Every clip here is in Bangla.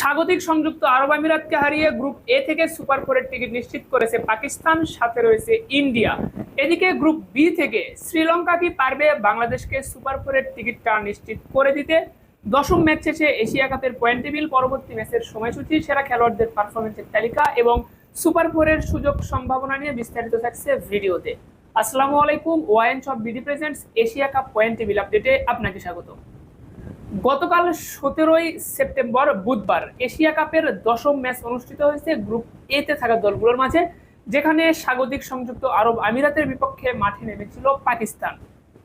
স্বাগতিক সংযুক্ত আরব আমিরাতকে হারিয়ে গ্রুপ এ থেকে সুপার ফোরের টিকিট নিশ্চিত করেছে পাকিস্তান, সাথে রয়েছে ইন্ডিয়া। এদিকে গ্রুপ বি থেকে শ্রীলঙ্কা কি পারবে বাংলাদেশকে সুপার ফোরের টিকিটটা নিশ্চিত করে দিতে? দশম ম্যাচ শেষে এশিয়া কাপের পয়েন্ট টেবিল পরবর্তী ম্যাচের সময়সূচি, সেরা খেলোয়াড়দের পারফরমেন্সের তালিকা এবং সুপার ফোরের সুযোগ সম্ভাবনা নিয়ে বিস্তারিত থাকছে ভিডিওতে। আসসালামু আলাইকুম, wine shop BD presents, Asia cup point table আপডেটে আপনাকে স্বাগত গতকাল সতেরোই সেপ্টেম্বর বুধবার এশিয়া কাপের দশম ম্যাচ অনুষ্ঠিত হয়েছে গ্রুপ এ তে থাকা দলগুলোর মাঝে, যেখানে স্বাগতিক সংযুক্ত আরব আমিরাতের বিপক্ষে মাঠে নেমেছিল পাকিস্তান।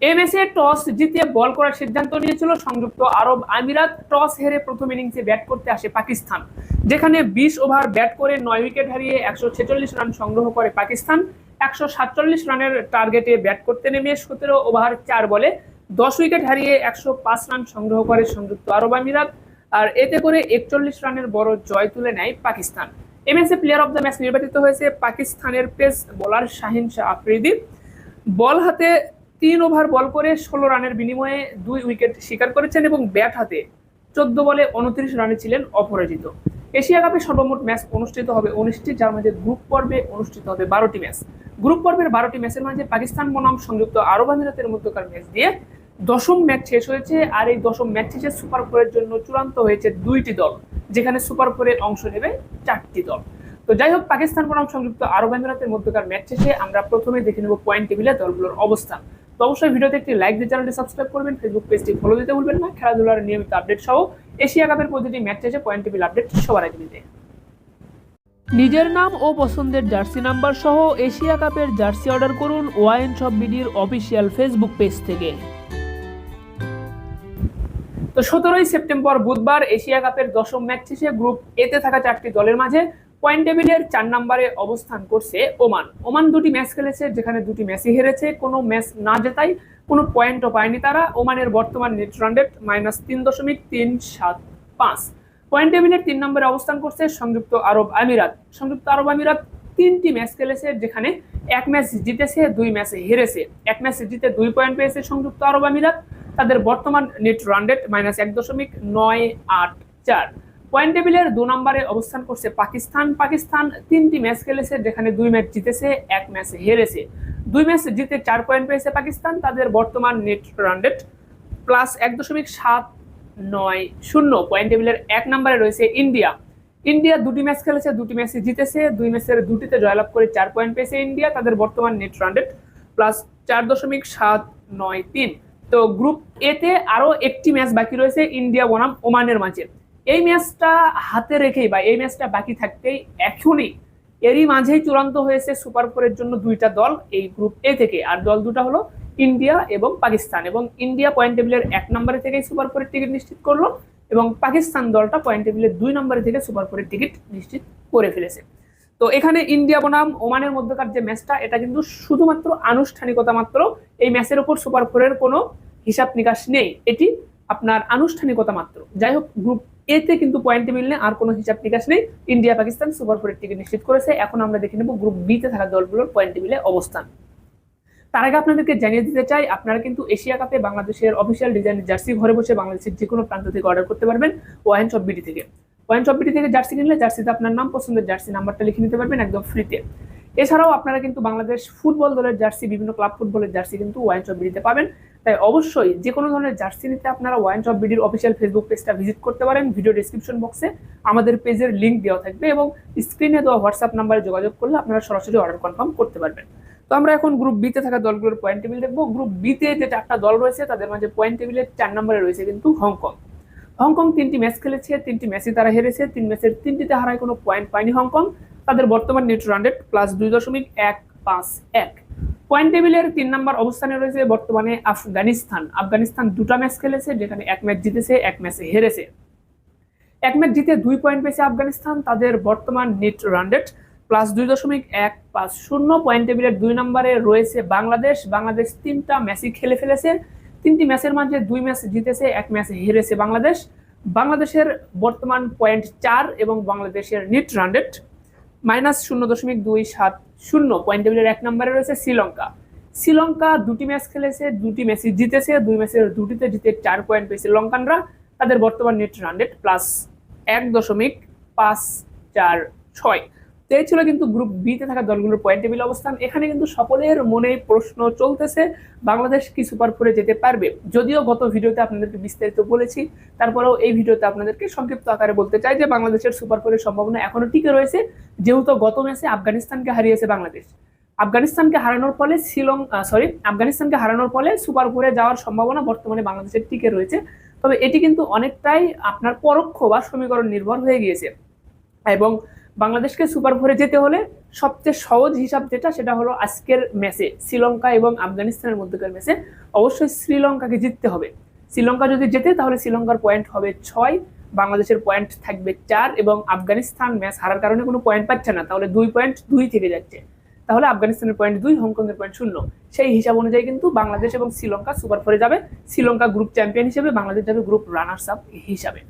এই ম্যাচে টস জিতে বল করার সিদ্ধান্ত নিয়েছিল সংযুক্ত আরব আমিরাত। টস হেরে প্রথম ইনিংসে ব্যাট করতে আসে পাকিস্তান, যেখানে বিশ ওভার ব্যাট করে নয় উইকেট হারিয়ে একশো ছেচল্লিশ রান সংগ্রহ করে পাকিস্তান। একশো সাতচল্লিশ রানের টার্গেটে ব্যাট করতে নেমে সতেরো ওভার চার বলে দশ উইকেট হারিয়ে একশো পাঁচ রান সংগ্রহ করে সংযুক্ত আরব আমিরাত, আর এতে করে একচল্লিশ রানের বড় জয় তুলে নেয় পাকিস্তান। ম্যাচে প্লেয়ার অফ দ্য ম্যাচ নির্বাচিত হয়েছে পাকিস্তানের pace bowler Shaheen Shah Afridi. Ball হাতে তিন ওভার বল করে ষোলো রানের বিনিময়ে দুই উইকেট শিকার করেছেন এবং ব্যাট হাতে চোদ্দ বলে উনত্রিশ রানে ছিলেন অপরাজিত। এশিয়া কাপে সর্বমোট ম্যাচ অনুষ্ঠিত হবে উনিশটি, যার মাঝে গ্রুপ পর্বে অনুষ্ঠিত হবে বারোটি ম্যাচ। গ্রুপ পর্বের বারোটি ম্যাচের মাঝে পাকিস্তান বনাম সংযুক্ত আরব আমিরাতের মধ্যকার ম্যাচ দিয়ে দশম ম্যাচ শেষ হয়েছে আর এই দশম ম্যাচ শেষে সুপার ফোরের জন্য চূড়ান্ত হয়েছে দুইটি দল, যেখানে সুপার ফোরে অংশ নেবে চারটি দল। তো যাই হোক, পাকিস্তান বনাম সংযুক্ত আরব আমিরাতের মধ্যকার ম্যাচ শেষে আমরা প্রথমে দেখে নেব পয়েন্ট টেবিলে দলগুলোর অবস্থান। তো অবশ্যই ভিডিওতে একটি লাইক দিয়ে চ্যানেলটি সাবস্ক্রাইব করবেন ফেসবুক পেজটি ফলো দিতে ভুলবেন না, খেলাধুলার নিয়মিত আপডেট সহ এশিয়া কাপের প্রতিটি ম্যাচ শেষে পয়েন্ট টেবিল আপডেট সবার আগে দিতে নিজের নাম ও পছন্দের জার্সি নাম্বার সহ এশিয়া কাপের জার্সি অর্ডার করুন ওয়াইন শপ বিডির অফিসিয়াল ফেসবুক পেজ থেকে। তো সতেরোই সেপ্টেম্বর বুধবার এশিয়া কাপের দশম ম্যাচ শেষে গ্রুপ এতে থাকা চারটি দলের মাঝে পয়েন্ট টেবিলের চার নম্বরে অবস্থান করছে ওমান। ওমান দুটি ম্যাচ খেলেছে, যেখানে দুটি ম্যাচই হেরেছে। কোনো ম্যাচ না জেতাই কোনো পয়েন্টও পায়নি তারা। ওমানের বর্তমান নেট রান রেট মাইনাস তিন দশমিক তিন সাত পাঁচ। পয়েন্ট টেবিলের তিন নম্বরে অবস্থান করছে সংযুক্ত আরব আমিরাত। সংযুক্ত আরব আমিরাত তিনটি ম্যাচ খেলেছে, যেখানে এক ম্যাচ জিতেছে, দুই ম্যাচে হেরেছে। এক ম্যাচ জিতে দুই পয়েন্ট পেয়েছে সংযুক্ত আরব আমিরাত। তাদের বর্তমান নেট রান রেট মাইনাস এক দশমিক নয় আট চার। পয়েন্ট টেবিলের দু নম্বরে অবস্থান করছে পাকিস্তান। পাকিস্তান তিনটি ম্যাচ খেলেছে, যেখানে দুই ম্যাচ জিতেছে, এক ম্যাচ হেরেছে। দুই ম্যাচ জিতে চার পয়েন্ট পেয়েছে পাকিস্তান, তাদের বর্তমান নেট রান রেট প্লাস এক দশমিক সাত নয় শূন্য। পয়েন্ট টেবিলের এক নম্বরে রয়েছে ইন্ডিয়া। ইন্ডিয়া দুটি ম্যাচ খেলেছে, দুটি ম্যাচে জিতেছে, দুই ম্যাচের দুটিতে জয়লাভ করে চার পয়েন্ট পেয়েছে ইন্ডিয়া, তাদের বর্তমান নেট রান রেট প্লাস চার দশমিক সাত নয় তিন। তো গ্রুপ এতে আরও একটি ম্যাচ বাকি রয়েছে ইন্ডিয়া বনাম ওমানের মাঝে। এই ম্যাচটা হাতে রেখেই বা এই ম্যাচটা বাকি থাকতেই এখনই এরই মাঝেই চূড়ান্ত হয়েছে সুপার ফোরের জন্য দুইটা দল এই গ্রুপ এ থেকে। আর দল দুটা হলো ইন্ডিয়া এবং পাকিস্তান এবং ইন্ডিয়া পয়েন্ট টেবিলের এক নম্বরে থেকেই সুপার ফোরের টিকিট নিশ্চিত করল এবং পাকিস্তান দলটা পয়েন্ট টেবিলের দুই নম্বরে থেকে সুপার ফোরের টিকিট নিশ্চিত করে ফেলেছে। তো এখানে ইন্ডিয়া বনাম, ওমানের মধ্যকার যে ম্যাচটা, এটা কিন্তু শুধুমাত্র আনুষ্ঠানিকতা মাত্র, এই ম্যাচের উপর সুপার ফোরের কোনো হিসাব নিকাশ নেই। এটি আপনার আনুষ্ঠানিকতা মাত্র। যাই হোক, গ্রুপ এতে কিন্তু পয়েন্ট নেই আর কোনো হিসাব নিকাশ নেই। ইন্ডিয়া, পাকিস্তান সুপার ফোরের টিকিট নিশ্চিত করেছে। এখন আমরা দেখে নেব গ্রুপ বিতে থাকা দলগুলোর পয়েন্ট মিলে অবস্থান। তার আগে আপনাদেরকে জানিয়ে দিতে চাই, আপনারা কিন্তু এশিয়া কাপে বাংলাদেশের অফিসিয়াল ডিজাইনের জার্সি ঘরে বসে বাংলাদেশের যে কোনো প্রান্ত থেকে অর্ডার করতে পারবেন ওয়াইন শপ বিডি থেকে। ওয়াইন শপ বিডি থেকে জার্সি কিনলে জার্সিতে আপনার নাম, পছন্দের জার্সি, নাম্বারটা লিখে নিতে পারবেন একদম ফ্রিতে এছাড়াও আপনারা কিন্তু বাংলাদেশ ফুটবল দলের জার্সি, বিভিন্ন ক্লাব ফুটবলের জার্সি কিন্তু ওয়াইন শপ বিডিতে পাবেন। তাই অবশ্যই যে কোনো ধরনের জার্সি নিতে আপনারা ওয়াইন শপ বিডির অফিসিয়াল ফেসবুক পেজটা ভিজিট করতে পারেন। ভিডিও ডিসক্রিপশন বক্সে আমাদের পেজের লিঙ্ক দেওয়া থাকবে এবং স্ক্রিনে দেওয়া হোয়াটসঅ্যাপ নাম্বারে যোগাযোগ করলে আপনারা সরাসরি অর্ডার কনফার্ম করতে পারবেন। তো আমরা এখন গ্রুপ বিতে থাকা দলগুলোর পয়েন্ট টেবিল দেখব। গ্রুপ বিতে যে চারটা দল রয়েছে, তাদের মাঝে পয়েন্ট টেবিলের চার নম্বরে রয়েছে কিন্তু হংকং হংকং তিনটি ম্যাচ খেলেছে, তিনটি ম্যাচে তারা হেরেছে, তিন ম্যাচের তিনটিতে হারায় কোনো পয়েন্ট পায়নি হংকং। তাদের বর্তমান নেট রান রেট প্লাস দুই দশমিক এক পাঁচ এক। পয়েন্ট টেবিলের তিন নম্বর অবস্থানে রয়েছে বর্তমানে আফগানিস্তান। আফগানিস্তান দুটা ম্যাচ খেলেছে, যেখানে এক ম্যাচ জিতেছে, এক ম্যাচে হেরেছে। এক ম্যাচ জিতে দুই পয়েন্ট পেয়েছে আফগানিস্তান। তাদের বর্তমান নেট রান রেট প্লাস দুই দশমিক এক পাঁচ শূন্য। পয়েন্ট টেবিলের দুই নম্বরে রয়েছে বাংলাদেশ। বাংলাদেশ তিনটা ম্যাচই খেলে ফেলেছে। তিনটি ম্যাচের মাঝে দুই ম্যাচ জিতেছে, এক ম্যাচ হেরেছে বাংলাদেশ। বাংলাদেশের বর্তমান পয়েন্ট চার এবং বাংলাদেশের নিট রান মাইনাস শূন্য দশমিক দুই সাত শূন্য। পয়েন্ট টেবিলের এক নম্বরে রয়েছে শ্রীলঙ্কা। শ্রীলঙ্কা দুটি ম্যাচ খেলেছে, দুটি ম্যাচই জিতেছে, দুই ম্যাচের দুটিতে জিতে চার পয়েন্ট পেয়েছে লঙ্কানরা। তাদের বর্তমান নেট রান প্লাস এক দশমিক পাঁচ চার ছয়। তো এই ছিল কিন্তু গ্রুপ বিতে থাকা দলগুলোর পয়েন্ট টেবিল অবস্থান। এখানে কিন্তু সকলের মনে প্রশ্ন চলতেছে, বাংলাদেশ কি সুপার ফোরে যেতে পারবে? যদিও গত ভিডিওতে আপনাদেরকে বিস্তারিত বলেছি, তারপরেও এই ভিডিওতে আপনাদেরকে সংক্ষিপ্ত আকারে বলতে চাই যে বাংলাদেশের সুপার ফোরের সম্ভাবনা এখনও টিকে রয়েছে, যেহেতু গত ম্যাচে আফগানিস্তানকে হারিয়েছে বাংলাদেশ। আফগানিস্তানকে হারানোর ফলে শ্রীলঙ্কা সরি আফগানিস্তানকে হারানোর ফলে সুপার ফোরে যাওয়ার সম্ভাবনা বর্তমানে বাংলাদেশের টিকে রয়েছে। তবে এটি কিন্তু অনেকটাই আপনার পরোক্ষ বা সমীকরণ নির্ভর হয়ে গিয়েছে। এবং বাংলাদেশকে সুপার ফোরে যেতে হলে সবচেয়ে সহজ হিসাব যেটা, সেটা হলো আজকের ম্যাচে শ্রীলঙ্কা এবং আফগানিস্তানের মধ্যকার ম্যাচে অবশ্যই শ্রীলঙ্কাকে জিততে হবে। শ্রীলঙ্কা যদি জেতে, তাহলে শ্রীলঙ্কার পয়েন্ট হবে ছয়, বাংলাদেশের পয়েন্ট থাকবে চার এবং আফগানিস্তান ম্যাচ হারার কারণে কোনো পয়েন্ট পাচ্ছে না, তাহলে দুই পয়েন্ট দুই থেকে যাচ্ছে। তাহলে আফগানিস্তানের পয়েন্ট দুই, হংকংয়ের পয়েন্ট শূন্য। সেই হিসাব অনুযায়ী কিন্তু বাংলাদেশ এবং শ্রীলঙ্কা সুপার ফোরে যাবে। শ্রীলঙ্কা গ্রুপ চ্যাম্পিয়ন হিসেবে বাংলাদেশ যাবে গ্রুপ রানার্স আপ হিসাবে।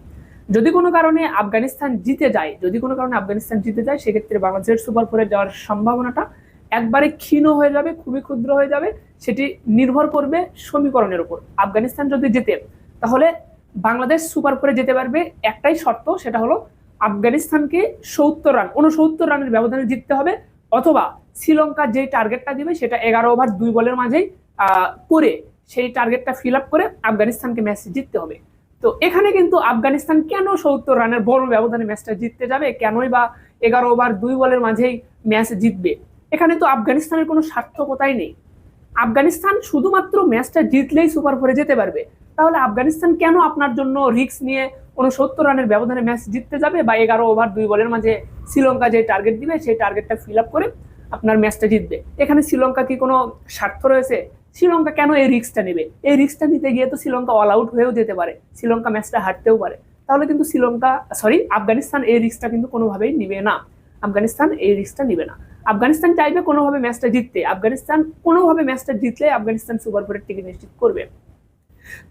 যদি কোনো কারণে আফগানিস্তান জিতে যায়, যদি কোনো কারণে আফগানিস্তান জিতে যায়, সেক্ষেত্রে বাংলাদেশের সুপার ফোরে যাওয়ার সম্ভাবনাটা একবারে ক্ষীণ হয়ে যাবে, খুবই ক্ষুদ্র হয়ে যাবে। সেটি নির্ভর করবে সমীকরণের উপর। আফগানিস্তান যদি জেতে, তাহলে বাংলাদেশ সুপার ফোরে যেতে পারবে একটাই শর্ত, সেটা হলো আফগানিস্তানকে সত্তর রান উনসত্তর রানের ব্যবধানে জিততে হবে অথবা শ্রীলঙ্কা যে টার্গেটটা দিবে, সেটা এগারো ওভার দুই বলের মাঝেই করে সেই টার্গেটটা ফিল আপ করে আফগানিস্তানকে ম্যাচ জিততে হবে। তো এখানে কিন্তু আফগানিস্তান কেন সত্তর রানের বড় ব্যবধানে ম্যাচটা জিততে যাবে? কেনই বা এগারো ওভার দুই বলের মাঝেই ম্যাচ জিতবে? এখানে তো আফগানিস্তানের কোনো সার্থকতাই নেই। আফগানিস্তান শুধুমাত্র ম্যাচটা জিতলেই সুপার ফোরে যেতে পারবে। তাহলে আফগানিস্তান কেন আপনার জন্য রিস্ক নিয়ে উনসত্তর রানের ব্যবধানে ম্যাচ জিততে যাবে বা এগারো ওভার দুই বলের মাঝে শ্রীলঙ্কা যে টার্গেট দিবে, সেই টার্গেটটা ফিল আপ করে আপনার ম্যাচটা জিতবে? এখানে শ্রীলঙ্কা কি কোনো স্বার্থ রয়েছে? শ্রীলঙ্কা কেন এই রিক্সটা নেবে? এই রিক্সটা নিতে গিয়ে তো শ্রীলঙ্কা অল আউট হয়েও যেতে পারে। শ্রীলঙ্কা ম্যাচটা হারতেও পারে। তাহলে কিন্তু শ্রীলঙ্কা সরি আফগানিস্তান এই রিস্কটা কিন্তু কোনোভাবেই নিবে না। আফগানিস্তান এই রিস্কটা নিবে না। আফগানিস্তান চাইবে কোনোভাবে ম্যাচটা জিততে। আফগানিস্তান কোনোভাবে ম্যাচটা জিতলে আফগানিস্তান সুপার ফোরের টিকিট নিশ্চিত করবে।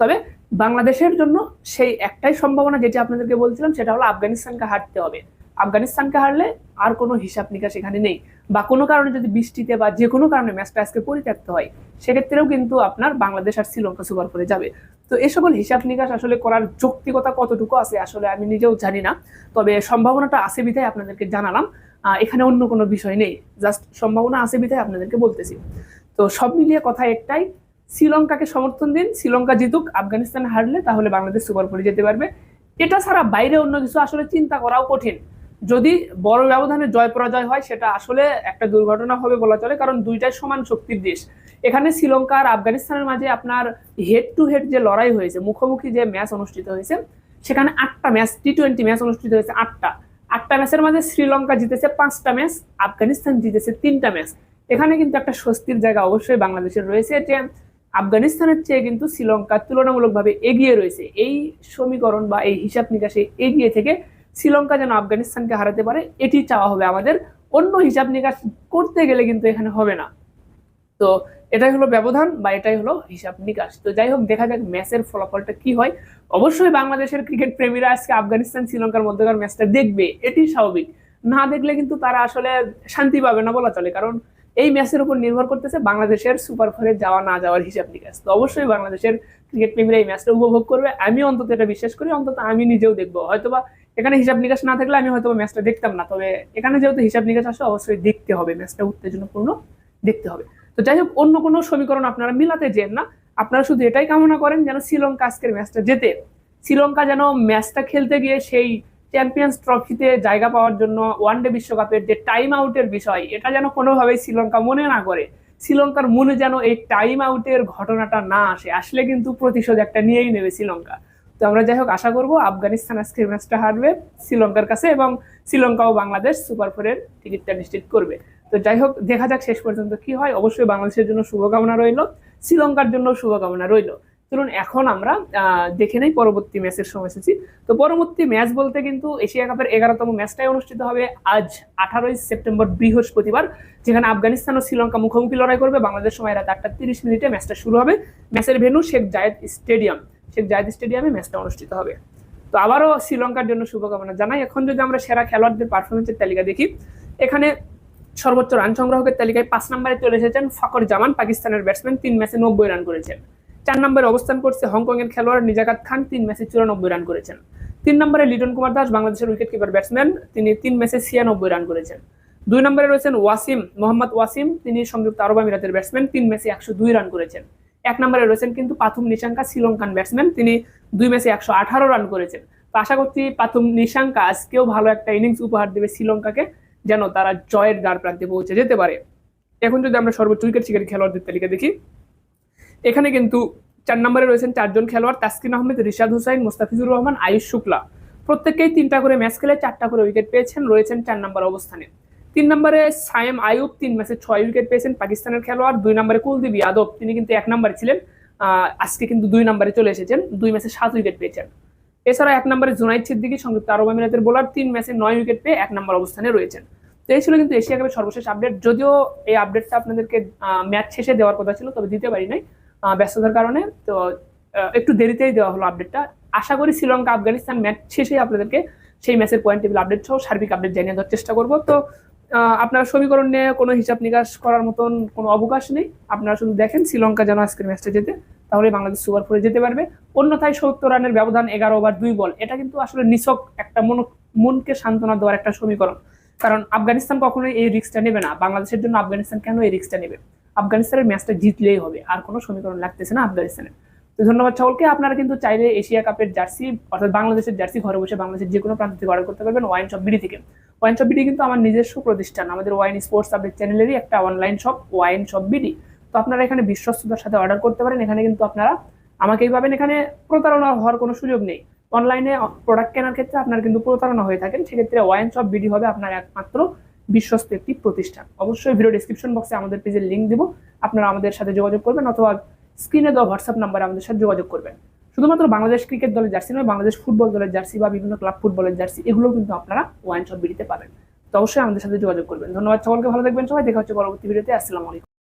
তবে বাংলাদেশের জন্য সেই একটাই সম্ভাবনা যেটা আপনাদেরকে বলছিলাম, সেটা হলো আফগানিস্তানকে হারতে হবে। আফগানিস্তানকে হারলে আর কোনো হিসাব নিকাশ এখানে নেই। বা কোনো কারণে যদি বৃষ্টিতে বা যে কোনো কারণে ম্যাচটা আজকে পরিত্যক্ত হয়, সেক্ষেত্রেও কিন্তু আপনার বাংলাদেশ আর শ্রীলঙ্কা সুপার করে যাবে। তো এ সকল হিসাব নিকাশ আসলে করার যৌক্তিকতা কতটুকু আছে আসলে আমি নিজেও জানি না। তবে সম্ভাবনাটা আছে বিধায় আপনাদেরকে জানালাম। এখানে অন্য কোনো বিষয় নেই। জাস্ট সম্ভাবনা আছে বিধায় আপনাদেরকে বলতেছি। তো সব মিলিয়ে কথা একটাই, শ্রীলঙ্কাকে সমর্থন দিন, শ্রীলঙ্কা জিতুক, আফগানিস্তান হারলে তাহলে বাংলাদেশ সুপার ফোরে যেতে পারবে। এটা ছাড়া বাইরে অন্য কিছু আসলে চিন্তা করাও কঠিন। যদি বড় ব্যবধানে জয় পরাজয় হয়, সেটা আসলে একটা দুর্ঘটনা হবে বলা চলে, কারণ দুইটাই সমান শক্তির দেশ। এখানে শ্রীলঙ্কা আর আফগানিস্তানের মাঝে আপনার হেড টু হেড যে লড়াই হয়েছে, মুখোমুখি যে ম্যাচ অনুষ্ঠিত হয়েছে, সেখানে আটটা ম্যাচ টি টোয়েন্টি ম্যাচ অনুষ্ঠিত হয়েছে, আটটা। আটটা ম্যাচের মাঝে শ্রীলঙ্কা জিতেছে পাঁচটা ম্যাচ আফগানিস্তান জিতেছে তিনটা ম্যাচ এখানে কিন্তু একটা স্বস্তির জায়গা অবশ্যই বাংলাদেশের রয়েছে, যে আফগানিস্তানের চেয়ে কিন্তু শ্রীলঙ্কা তুলনামূলকভাবে এগিয়ে রয়েছে। এই সমীকরণ বা এই হিসাব নিকাশে এগিয়ে থেকে শ্রীলঙ্কা যেন আফগানিস্তানকে হারাতে পারে, এটি চাওয়া হবে আমাদের। অন্য হিসাব নিকাশ করতে গেলে কিন্তু এখানে হবে না। তো এটাই হলো ব্যবধান বা এটাই হলো হিসাব নিকাশ। তো যাই হোক, দেখা যাক ম্যাচের ফলাফলটা কি হয়। অবশ্যই বাংলাদেশের ক্রিকেট প্রেমীরা আজকে আফগানিস্তান শ্রীলঙ্কার মধ্যকার ম্যাচটা দেখবে, এটি স্বাভাবিক। না দেখলে কিন্তু তারা আসলে শান্তি পাবে না বলা চলে, কারণ এই ম্যাচের উপর নির্ভর করতেছে বাংলাদেশের সুপার ফোরে যাওয়া না যাওয়ার হিসাব নিকাশ। তো অবশ্যই বাংলাদেশের ক্রিকেট প্রেমীরা এই ম্যাচটা উপভোগ করবে। আমি অন্তত এটা বিশ্বাস করি, অন্তত আমি নিজেও দেখব। হয়তোবা এখানে হিসাব নিকাশ না থাকলে আমি হয়তো ম্যাচটা দেখতাম না। তবে এখানে যেহেতু হিসাব নিকাশ আসে, অবশ্যই দেখতে হবে। ম্যাচটা উত্তেজনাপূর্ণ দেখতে হবে। তো যাই হোক, অন্য কোনো সমীকরণ আপনারা মিলাতে যেন না, আপনারা শুধু এটাই কামনা করেন যেন শ্রীলঙ্কা আজকের ম্যাচটা জেতে। শ্রীলঙ্কা যেন ম্যাচটা খেলতে গিয়ে সেই চ্যাম্পিয়ন্স ট্রফিতে জায়গা পাওয়ার জন্য ওয়ানডে বিশ্বকাপের যে টাইম আউটের বিষয়, এটা যেন কোনোভাবেই শ্রীলঙ্কা মনে না করে। শ্রীলঙ্কার মনে যেন এই টাইম আউটের ঘটনাটা না আসে। আসলে কিন্তু প্রতিশোধ একটা নিয়েই নেবে শ্রীলঙ্কা। তো আমরা যাই হোক, আশা করব আফগানিস্তান আজকের ম্যাচটা হারবে শ্রীলঙ্কার কাছে এবং শ্রীলঙ্কা ও বাংলাদেশ সুপার ফোরের টিকিটটা নিশ্চিত করবে। তো যাই হোক, দেখা যাক শেষ পর্যন্ত কি হয়। অবশ্যই বাংলাদেশের জন্য শুভকামনা রইল, শ্রীলঙ্কার জন্য শুভকামনা রইল। চলুন এখন আমরা দেখে নেই পরবর্তী ম্যাচের সময়সূচি। তো পরবর্তী ম্যাচ বলতে কিন্তু এশিয়া কাপের এগারোতম ম্যাচটাই অনুষ্ঠিত হবে আজ আঠারোই সেপ্টেম্বর বৃহস্পতিবার, যেখানে আফগানিস্তান ও শ্রীলঙ্কা মুখোমুখি লড়াই করবে। বাংলাদেশ সময় রাত আটটা তিরিশ মিনিটে ম্যাচটা শুরু হবে। ম্যাচের ভেন্যু শেখ জায়েদ স্টেডিয়াম। শেখ জায়েদ স্টেডিয়ামে ম্যাচটা অনুষ্ঠিত হবে। তো আবারও শ্রীলঙ্কার জন্য শুভকামনা জানাই। এখন যদি আমরা সেরা খেলোয়াড়দের পারফরমেন্সের তালিকা দেখি, এখানে সর্বোচ্চ রান সংগ্রাহকের তালিকায় পাঁচ নম্বরে চলে এসেছেন ফকর জামান, পাকিস্তানের ব্যাটসম্যান তিন ম্যাচে নব্বই রান করেছেন। চার নম্বরে অবস্থান করছে হংকং এর খেলোয়াড় নিজাকাত খান, তিন ম্যাচে চুরানব্বই রান করেছেন। তিন নম্বরে লিটন কুমার দাস, বাংলাদেশের উইকেট কিপার ব্যাটসম্যান তিনি তিন ম্যাচে ছিয়ানব্বই রান করেছেন। দুই নম্বরে রয়েছেন ওয়াসিম, মোহাম্মদ ওয়াসিম, তিনি সংযুক্ত আরব আমিরাতের ব্যাটসম্যান তিন ম্যাচে একশো দুই রান করেছেন। এক নম্বরে রয়েছেন কিন্তু পাথুম নিশাঙ্কা, শ্রীলঙ্কান ব্যাটসম্যান তিনি দুই ম্যাচে একশো আঠারো রান করেছেন। তো আশা করছি পাথুম নিশাঙ্কা আজকেও ভালো একটা ইনিংস উপহার দেবে শ্রীলঙ্কাকে, যেন তারা জয়ের দ্বার প্রান্তে পৌঁছে যেতে পারে। এখন যদি আমরা সর্বোচ্চ উইকেট শিকারী খেলোয়াড়দের তালিকা দেখি, এখানে কিন্তু চার নম্বরে রয়েছেন চারজন খেলোয়াড়, তাসকিন আহমেদ, রিশাদ হুসাইন, মোস্তাফিজুর রহমান, আয়ুষ শুক্লা। প্রত্যেককেই তিনটা করে ম্যাচ খেলে চারটা করে উইকেট পেয়েছেন, রয়েছেন চার নম্বর অবস্থানে। তিন নম্বরে সায়েম আয়ুব তিন ম্যাচে ছয় উইকেট পেয়েছেন পাকিস্তানের খেলোয়াড়, দুই নম্বরে কুলদীপ যাদব, তিনি কিন্তু এক নম্বরে ছিলেন আজকে কিন্তু দুই নম্বরে চলে এসেছেন, দুই ম্যাচে সাত উইকেট পেয়েছেন। এছাড়া এক নম্বরে জুনাইদ সিদ্দিকি, সংযুক্ত আরব আমিরাতের বোলার, তিন ম্যাচে নয় উইকেট পেয়ে এক নম্বর অবস্থানে রয়েছেন। তো এই ছিল কিন্তু এশিয়া কাপের সর্বশেষ আপডেট। যদিও এই আপডেটটা আপনাদেরকে ম্যাচ শেষে দেওয়ার কথা ছিল, তবে দিতে পারি নাই ব্যস্ততার কারণে। তো একটু দেরিতেই দেওয়া হলো আপডেটটা। আশা করি শ্রীলঙ্কা, আফগানিস্তান ম্যাচ শেষে আপনাদেরকে সেই ম্যাচের পয়েন্ট টেবিল আপডেট সহ সার্বিক আপডেট জানিয়ে দেওয়ার চেষ্টা করব। তো আপনারা সমীকরণ নিয়ে কোনো হিসাব নিকাশ করার মতন কোনো অবকাশ নেই। আপনারা শুধু দেখেন শ্রীলঙ্কা যেন আজকের ম্যাচটা যেতে তাহলে বাংলাদেশ সুপার ফোরে যেতে পারবে। অন্যথায় সত্তর রানের ব্যবধান এগারো ওভার দুই বল, এটা কিন্তু আসলে নিছক একটা মন, মনকে সান্ত্বনা দেওয়ার একটা সমীকরণ। কারণ আফগানিস্তান কখনোই এই রিক্সটা নেবে না। বাংলাদেশের জন্য আফগানিস্তান কেন এই রিক্সটা নেবে? আফগানিস্তানের ম্যাচটা জিতলেই হবে, আর কোনো সমীকরণ লাগতেছে না আফগানিস্তানের। ধন্যবাদ সকলকে। আপনারা কিন্তু চাইলে এশিয়া কাপের জার্সি, অর্থাৎ বাংলাদেশের জার্সি ঘরে বসে বাংলাদেশের যে কোনো প্রান্ত থেকে অর্ডার করতে পারবেন ওয়াইন শপ বিডি থেকে। ওয়াইন শপ বিডি কিন্তু আমার নিজস্ব প্রতিষ্ঠান। আমাদের ওয়াইন স্পোর্টস আপডেট চ্যানেলেরই একটা online shop, wine shop BD. তো আপনারা এখানে বিশ্বস্ততার সাথে অর্ডার করতে পারেন। এখানে কিন্তু আপনারা আমাকেই পাবেন। এখানে প্রতারণা হওয়ার কোনো সুযোগ নেই। অনলাইনে প্রোডাক্ট কেনার ক্ষেত্রে আপনার কিন্তু প্রতারণা হয়ে থাকেন। সেক্ষেত্রে ওয়াইন শপ বিডি হবে আপনার একমাত্র বিশ্বস্ত একটি প্রতিষ্ঠান। অবশ্যই ভিডিও ডিসক্রিপশন বক্সে আমাদের পেজের লিঙ্ক দিব। আপনারা আমাদের সাথে যোগাযোগ করবেন অথবা স্ক্রিনে দেওয়া হোয়াটসঅ্যাপ নাম্বারে আমাদের সাথে যোগাযোগ করবেন। শুধুমাত্র বাংলাদেশ ক্রিকেট দলের জার্সি নয়, বাংলাদেশ ফুটবল দলের জার্সি বা বিভিন্ন ক্লাব ফুটবলের জার্সি এগুলো কিন্তু আপনারা ওয়াইন শপ বিডিতে পাবেন। তো অবশ্যই আমাদের সাথে যোগাযোগ করবেন। ধন্যবাদ সকলকে, ভালো থাকবেন সবাই। দেখা হচ্ছে পরবর্তী ভিডিওতে। আসসালামু আলাইকুম।